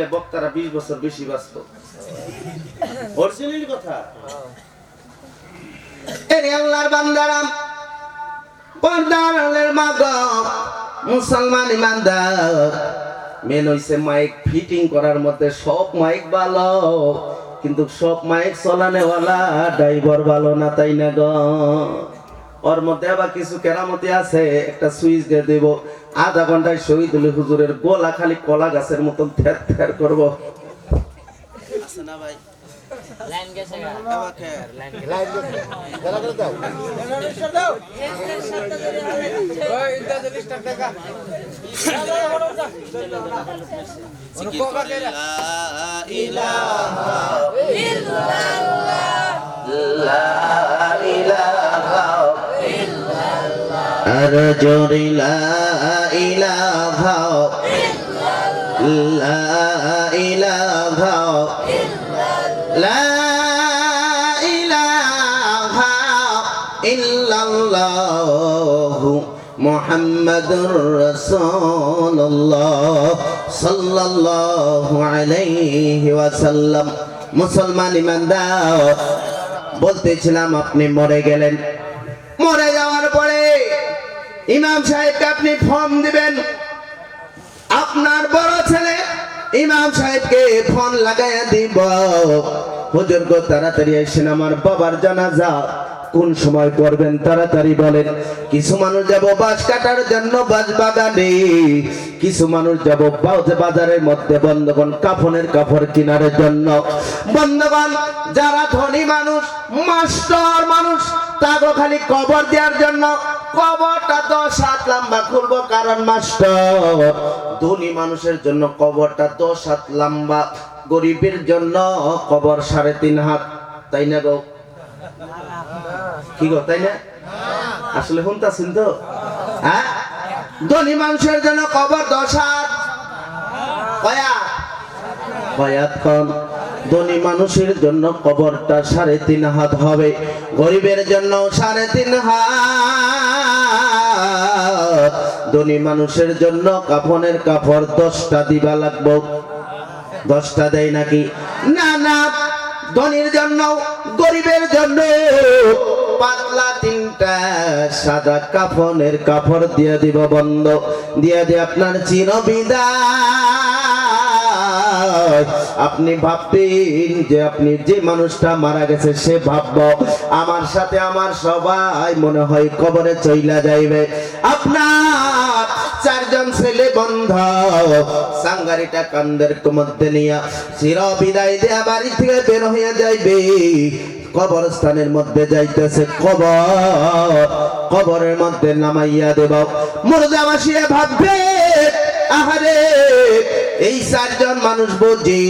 দিলে বক্তারা বিশ বছর বেশি বাঁচত। অরিজিনাল কথা। মেন হইছে মাইক ফিটিং করার মধ্যে সব মাইক কিন্তু সব মাইক চলানেওয়ালা ড্রাইভার ভালো না তাই না গ? ওর মধ্যে আবার কিছু কেরামতি আছে একটা সুইচ দিয়ে দেব। আধা ঘন্টায় শহীদ শহীদুল হুজুরের গোলা খালি কলা গাছের মতন থ্যার থের করব। না ভাই। আমাকে। লাইন আর জোরে লা ইলাহা লা ইলাহা লা ইলাহা ইল্লাল্লাহু মুহাম্মাদুর রাসূলুল্লাহ সাল্লাল্লাহু আলাইহি ওয়াসাল্লাম। মুসলমান ইমানদার, বলতেছিলাম আপনি মরে গেলেন। মরে ইমাম সাহেবকে আপনি ফর্ম দিবেন। আপনার বড় ছেলে ইমাম সাহেবকে ফোন লাগাইয়া দিব। হুজুর গো, তাড়াতাড়ি এসেন আমার বাবার জানাজা। কোন সময় করবেন তাড়াতাড়ি বলেন। কিছু মানুষ যাব বাস কাটার জন্য বাস বাগানে। কিছু মানুষ যাব বাজারের মধ্যে বন্ধগণ কাফনের কাপড় কেনার জন্য। বন্ধগণ, যারা ধনী মানুষ, মাস্টার মানুষ তাকে খালি কবর দেওয়ার জন্য। কবরটা দশ হাত লম্বা খুলবো, কারণ মাস্টার, ধনী মানুষের জন্য কবরটা দশ হাত লম্বা, গরিবের জন্য কবর সাড়ে তিন হাত। তাই না গো? কি গো, তাই না? আসলে শুনতাছেন তো? হ্যাঁ? ধনী মানুষের জন্য কবর দশ হাত। কয়া কয়াত কম? ধনী মানুষের জন্য কবরটা সাড়ে তিন হাত হবে। গরিবের জন্য সাড়ে তিন হাত। ধনী মানুষের জন্য কাফনের কাপড় দশটা দিবা লাগবো। দশটা দেয় নাকি? না না, ধনীর জন্য, গরিবের জন্য। পাতলা তিনটা সাদা কাফনের কাপড় দিয়ে দিব বন্ধ। দিয়ে দিয়ে আপনার চির বিদায় আপনি ভাবতেন যে আপনি যে মানুষটা মারা গেছে, সে ভাবব, আমার সাথে আমার সবাই মনে হয় কবরে চইলা যাইবে। আপনার চারজন ছেলে বন্ধ, সাঙ্গারিটা কান্দের মধ্যে নিয়া চির বিদায় দেয়া বাড়ি থেকে বের হইয়া যাইবে। কবরস্থানের মধ্যে যাইতেছে কবর, কবরের মধ্যে নামাইয়া দেব। মুর্দা বাসিয়া ভাববে, আহারে এই চারজন মানুষ বুঝি,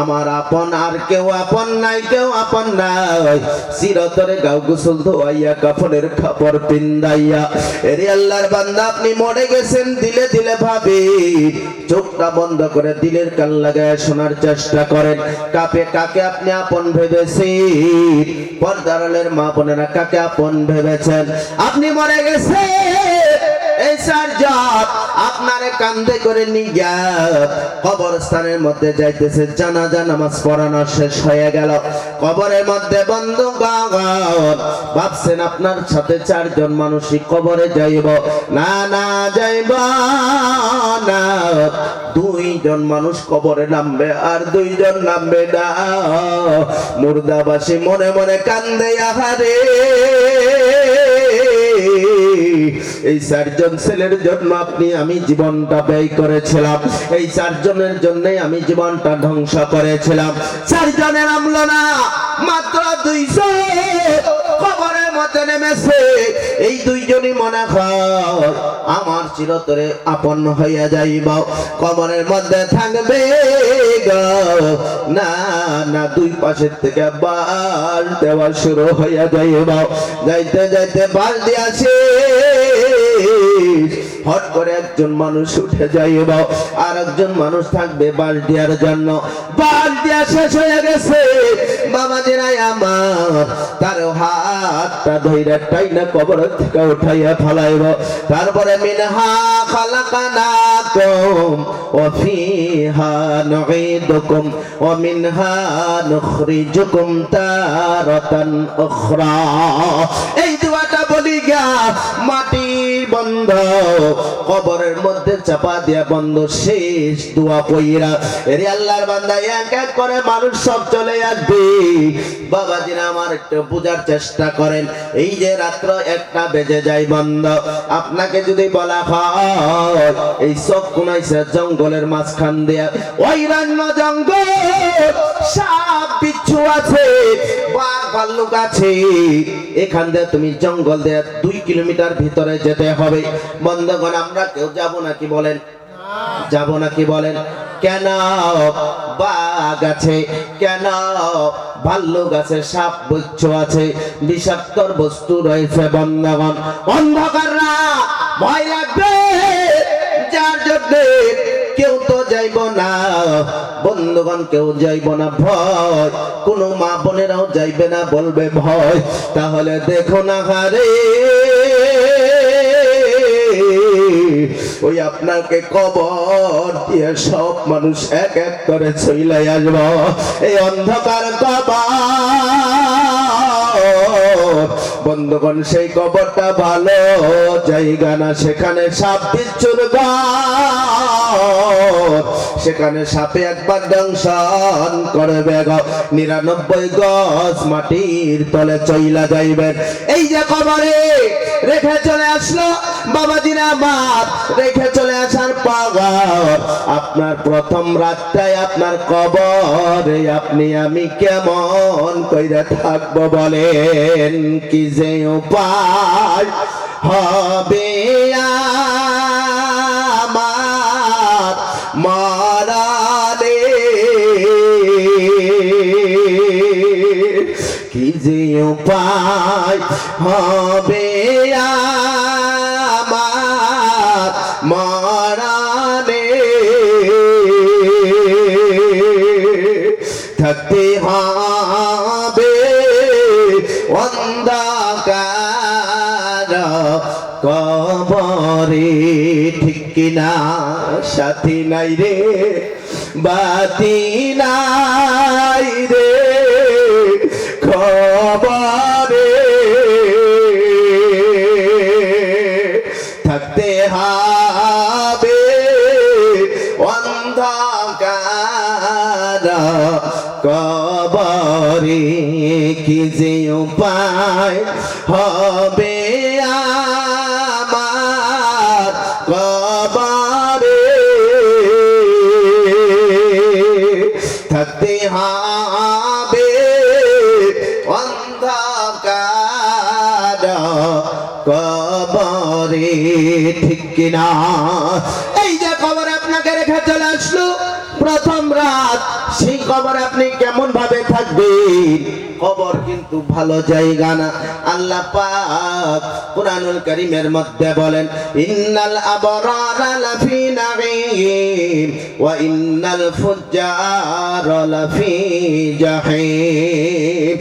আমার আপন আর কেউ আপন নাই, কেউ আপন নাই। চিরতরে গাও গোসল ধোয়াইয়া কাপড়ের খাপড় পিন্দাইয়া। এরে আল্লাহর বান্দা, আপনি মরে গেছেন, দিলে দিলে ভাবে। চোখটা বন্ধ করে দিলের কান লাগায় শোনার চেষ্টা করেন। কাপে কাকে আপনি আপন ভেবেছেন? পর্দারালের মা বোনেরা কাকে আপন ভেবেছেন? আপনি মরে গেছেন আপনারে কান্দে করে নিয়ে কবরস্থানের মধ্যে যাইতেছে, জানাজা, নামাজ পড়ানো শেষ হয়ে গেল। কবরের মধ্যে বন্ধ ভাবছেন আপনার সাথে চারজন মানুষই কবরে যাইব? না না, যাইব না। দুইজন মানুষ কবরে নামবে আর দুইজন নামবে না। মুর্দাবাসী মনে মনে কান্দে, আহারে। এই চারজন ছেলের জন্য আপনি আমি জীবনটা ব্যয় করেছিলাম। এই চারজনের জন্যই আমি জীবনটা ধ্বংস করেছিলাম। চারজনের আমলো না মাত্র দুইশো। খবরের মধ্যে নেমেছে। এই দুইজনই মনে হয় আমার চিরতরে আপন হইয়া যাইব। কবরের মধ্যে থাকবে না না, দুই পাশের থেকে বাস দেওয়া শুরু হইয়া যাইব। যাইতে যাইতে বাস দিয়াছে হট করে একজন মানুষ উঠে যাইব আর একজন মানুষ থাকবে জন্য। শেষ হয়ে গেছে। বাবাজিরাই আমার, তার হাতটা কবর থেকে উঠাইয়া তারপরে মিনহা খালাকানাকুম ওয়া ফিহা মিনহা নুখরিজুকুম তারাতান উখরা। এই দোয়াটা বলি মাটি বন্ধ। কবরের মধ্যে চাপা দিয়া বন্ধ, শেষ দোয়া কইরা। এরে আল্লাহর বান্দা, এক এক করে মানুষ সব চলে আসবে। বাবাজিরা আমার একটু বোঝার চেষ্টা করেন। এই যে রাত্র একটা বেজে যায় বন্ধ। আপনাকে যদি বলা হয়, এই সব কোনাইছে জঙ্গলের মাঝখান দিয়া ওই রান্য জঙ্গল, সাপ, বিচ্ছু আছে, বাঘ, ভাল্লুক আছে। এখান দিয়ে তুমি জঙ্গল দিয়ে দুই কিলোমিটার ভিতরে যেতে হবে। বন্ধগণ, আমরা কেউ যাব নাকি বলেন? যাব নাকি বলেন? কেন বাঘ আছে? কেন ভাল্লুক আছে? সাপ বুচ্ছ আছে? বিষাক্তর বস্তু রয়েছে বন্ধগণ। অন্ধকার না ভয় লাগবে। যার জন্য কেউ তো যাইব না। বন্ধুগণ, কেউ যাইব না। ভয়। কোনো মা বোনেরাও যাইবে না বলবে ভয়। তাহলে দেখো না হারে ওই আপনাকে কবর দিয়ে সব মানুষ এক এক করে চইলাই আসব। এই অন্ধকার কবর বন্ধুগণ, সেই কবরটা ভালো জায়গা না। সেখানে সাপ বিচ্ছুর সেখানে সাপে একবার দংশন করবে গো। নিরানব্বই গজ মাটির তলে চইলা যাইবেন এই যে কবরে রেখে চলে আসলো বাবাজির আমার রেখে চলে আসার পাগর আপনার প্রথম রাতটাই আপনার কবরে। আপনি আমি কেমন কইরা থাকব বলেন কি যে উপায় হবে আমার মারালে কি যে উপায় হবে আমার কবরে ঠিক কিনা? সাথী নাই রে, বাতি নাই রে। খবরে থাকতে হবে অন্ধকার। কবরে কি যে উপায় হবে? কিনা? এই যে খবর আপনাকে রেখে চলে আসলো। প্রথম রাত, সেই খবর আপনি কেমন ভাবে থাকবেন? খবর কিন্তু ভালো জায়গা না। আল্লাহ পাক কুরআনুল কারীমের মধ্যে বলেন, ইন্নাল আবরারা লাফি নাঈম ওয়া ইন্নাল ফুজ্জারা লাফি জাহিম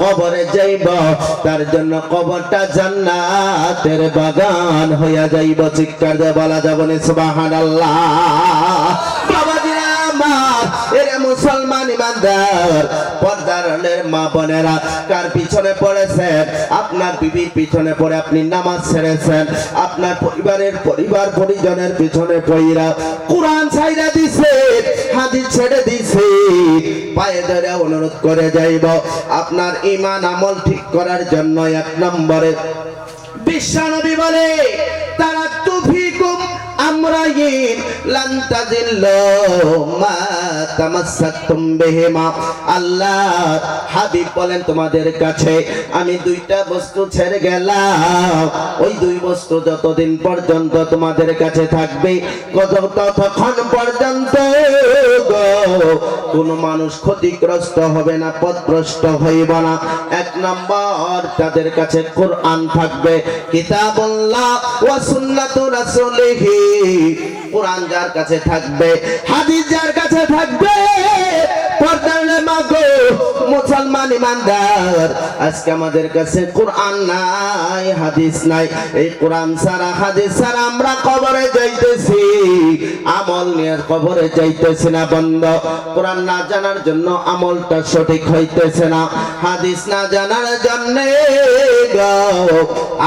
কবরে তার জন্য কবরটা বাগান হইয়া যাইব। চিৎকার দিয়ে বলা যাবনে বাবাজিরা আমার এরে মুসলমান ইমানদার। পর্দার আড়ালের মা বোনেরা, কার পিছনে পড়েছেন? আপনার বিবির পিছনে পড়ে আপনি নামাজ ছেড়েছেন। আপনার পরিবারের পরিবার পরিজনের পিছনে পড়িরা কোরআন ছাইরা দিছে, হাদিস ছেড়ে দিছে। পায়ে ধরে অনুরোধ করে যাইব, আপনার ইমান আমল ঠিক করার জন্য এক নম্বরে বিশ্বনবী বলে, তারা আল্লাহ বলেন, তোমাদের কাছে আমি দুইটা বস্তু ছেড়ে গেলাম। ওই দুই বস্তু যতদিন পর্যন্ত তোমাদের কাছে থাকবে কত ততক্ষণ পর্যন্ত কোন মানুষ ক্ষতিগ্রস্ত হবে না পথভ্রষ্ট হইব না। এক নম্বর, তাদের কাছে কোরআন থাকবে। কিতাবুল্লাহ কোরআন যার কাছে থাকবে, হাদিস যার কাছে থাকবে মুসলমান ইমানদার। আজকে আমাদের কাছে কোরআন নাই, হাদিস নাই। এই কোরআন ছাড়া, হাদিস ছাড়া আমরা কবরে যাইতেছি। আমল নিয়ে কবরে যাইতেছি না বন্ধ। কোরআন না জানার জন্য আমলটা সঠিক হইতেছে না। হাদিস না জানার জন্য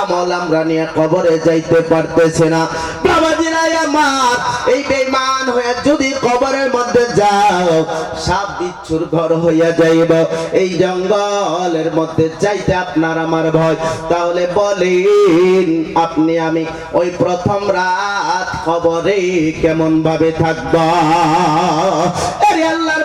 আমল আমরা নিয়ে কবরে যাইতে পারতেছে না। বাবাজিরাই আমার, এই বেঈমান হয়ে যদি কবরের মধ্যে যাও, সাপ বিচ্ছুর ঘর হইয়া যাইব। এই জঙ্গলের মধ্যে চাইতে আপনার আমার ভয়। তাহলে বলেন, আপনি আমি ওই প্রথম রাত খবরে কেমন ভাবে থাকব আল্লাহর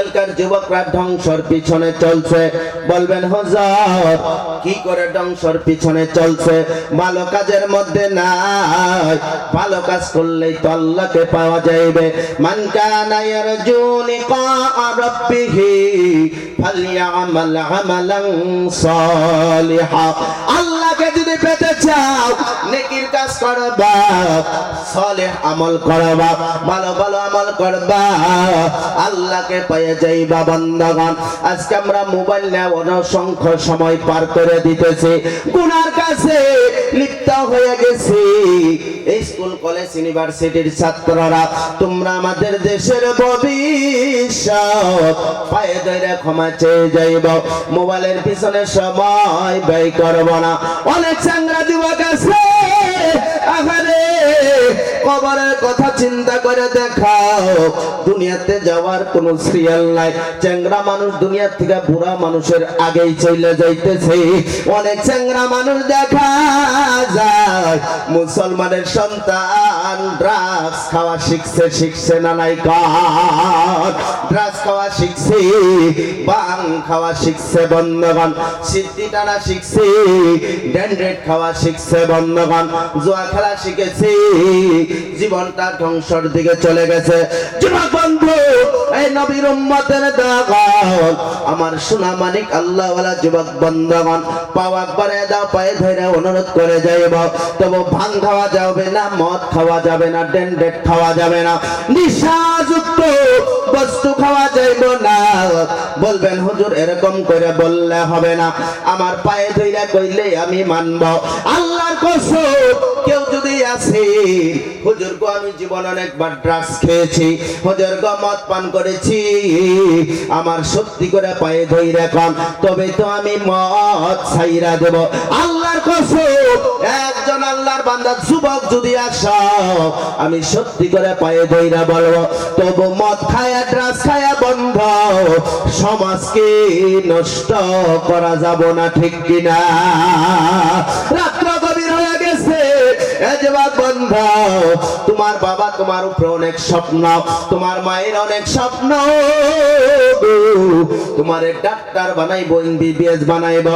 আজকালকার যুবকরা ধ্বংসর পিছনে চলছে। বলবেন, হজর, কি করে ধ্বংসর পিছনে চলছে? ভালো কাজের মধ্যে নাই। ভালো কাজ করলেই তো আল্লাহকে পাওয়া যাইবে। মান কানা ইয়ারজু লিকা রাব্বিহি ফালইআমাল আমালান সালিহা। আল্লাহকে যদি পেতে চাও, নেকির কাজ করবা আমল করবা, ভালো ভালো আমল করবা। আল্লাহকে পেয়ে যাইবা আজকে আমরা মোবাইল সময় পার করে দিতেছি। গুনার কাছে লিপ্ত হয়ে গেছি। স্কুল, কলেজ, ইউনিভার্সিটির ছাত্ররা, তোমরা আমাদের দেশের ভবিষ্যৎ পায়ে ধরে ক্ষমা চেয়ে যাইব। মোবাইলের পিছনে সময় ব্যয় করব না। অনেক চাংরা যুবক আছে আহারে কবরের কথা চিন্তা করে দেখাও। দুনিয়াতে যাওয়ার কোন সিরিয়াল নাই। চ্যাংরা মানুষ দুনিয়া থেকে বুড়া মানুষের আগেই চলে যাইতেছে। অনেক চ্যাংরা মানুষ দেখা যায়, মুসলমানের সন্তান ড্রাগস খাওয়া শিখছে শিখছে না নাই ড্রাগস খাওয়া শিখছে বাং খাওয়া শিখছে বন্ধগণ সিদ্ধি টানা শিখছে ড্যান্ড্রেড খাওয়া শিখছে বন্ধগণ জুয়া খেলা শিখেছে জীবনটা ধ্বংসর দিকে চলে গেছে। আমার সোনা মানিক আল্লাহওয়ালা যুবক বন্ধগণ, পাও একবারে দাও, পায়ে ধরে অনুরোধ করে যাইব। তবু ভাং খাওয়া যাবে না, মদ খাওয়া যাবে না, ডেন্ডেট খাওয়া যাবে না, নিশাযুক্ত বস্তু খাওয়া যাইব না। বলবেন, হুজুর, এরকম করে বললে হবে না। আমার পায়ে ধইরা কইলে আমি মানব। আল্লাহর কসম, কেউ যদি আসে হুজুর গো, আমি জীবন অনেকবার ড্রাগস খেয়েছি। হুজুর গো, মদ পান করেছি। আমার সত্যি করে পায়ে ধইরা কম তবে তো আমি মদ ছাইরা দেব। আল্লাহর কসম, একজন আল্লাহর বান্দা, যুবক যদি আসো, আমি সত্যি করে পায়ে ধইরা বলব, তবু মদ খায়া ড্রাগস খায়া বন্ধ। সমাজকে নষ্ট করা যাব না, ঠিক কিনা? রাত্র গভীর হয়ে গেছে। তোমার বাবা তোমার উপরে অনেক স্বপ্ন, তোমার মায়ের অনেক স্বপ্ন তোমার ডাক্তার বানাইবো, এমবিবিএস বানাইব,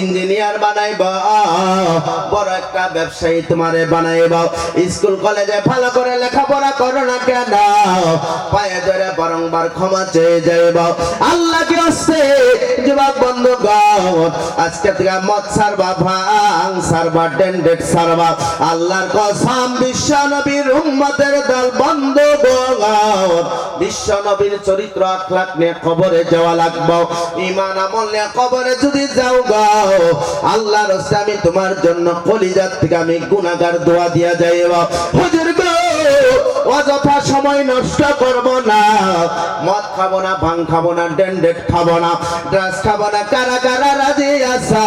ইঞ্জিনিয়ার বানাইব, বড় একটা ব্যবসায়ী তোমারে বানাইব। স্কুল, কলেজে ভালো করে লেখাপড়া করো না কেন? পায়ে ধরে বারংবার ক্ষমা চেয়ে যাইব। আল্লাহ আসছে। যুবক বন্ধু আজকে থেকে মদ সারবা ভাং সারবা ডেন্ডেট সারবা আল্লাহর কসম, বিশ্ব নবীর উম্মতের দল বিশ্ব নবীর চরিত্র আখলাক নিয়ে কবরে যাওয়া লাগবো। ইমান আমল নিয়ে কবরে যদি যাও গাও আল্লাহর আমি তোমার জন্য কলিজার থেকে আমি গুনাহগার দোয়া দিয়া যাইব। হুজুর গো অযথা সময় নষ্ট করব না। মদ খাব না, ভাং খাব না, ডেন্ডেট খাব না ড্রাস খাব না, কারা কারা রাজি আসা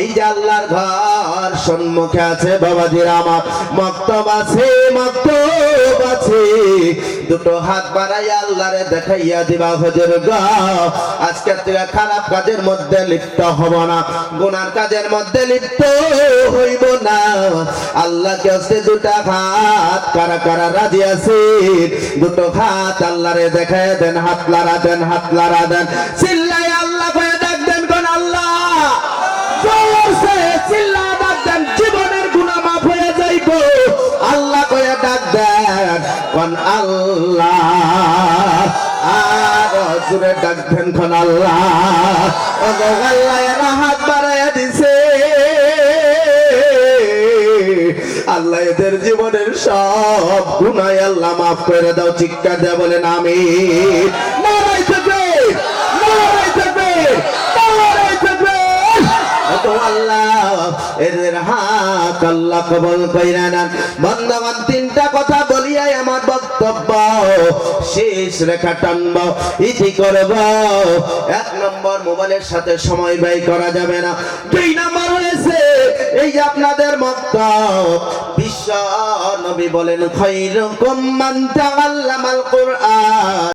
এই যে আল্লাহর ঘর, সম্মুখে আছে বাবাজির আমার মক্তব আছে মক্তব আছে। দুটো হাত বাড়াইয়া আল্লাহরে দেখাইয়া দিবা হজর আজকে থেকে খারাপ কাজের মধ্যে লিপ্ত হব না, গুনার কাজের মধ্যে লিপ্ত হইব না। আল্লাহকে হচ্ছে দুটা হাত, কারা কারা রাজি আছে দুটো হাত আল্লাহরে দেখায় দেন, হাত লারা দেন, হাত লারা দেন। চিল্লাই আল্লাহ কয়ে ডাক দেন কোন আল্লাহ। চিল্লা দেন। আল্লাহ, আর জোরে ডাক কোন আল্লাহ। হাত বাড়াইয়া দিছে। আল্লাহ এদের জীবনের সব গুনায় আল্লাহ মাফ করে দাও, চিৎকার দেয় বলেন আমি কবল কইরা নেন। বন্ধবান তিনটা কথা বলিয়াই আমার বক্তব্য। শেষ রেখা টানব, ইতি করব। এক নম্বর, মোবাইলের সাথে সময় ব্যয় করা যাবে না। দুই নম্বর হয়েছে, এই যে আপনাদের মত, বিশ্ব নবী বলেন, খৈরুকুম মান তাআল্লামাল কোরআন।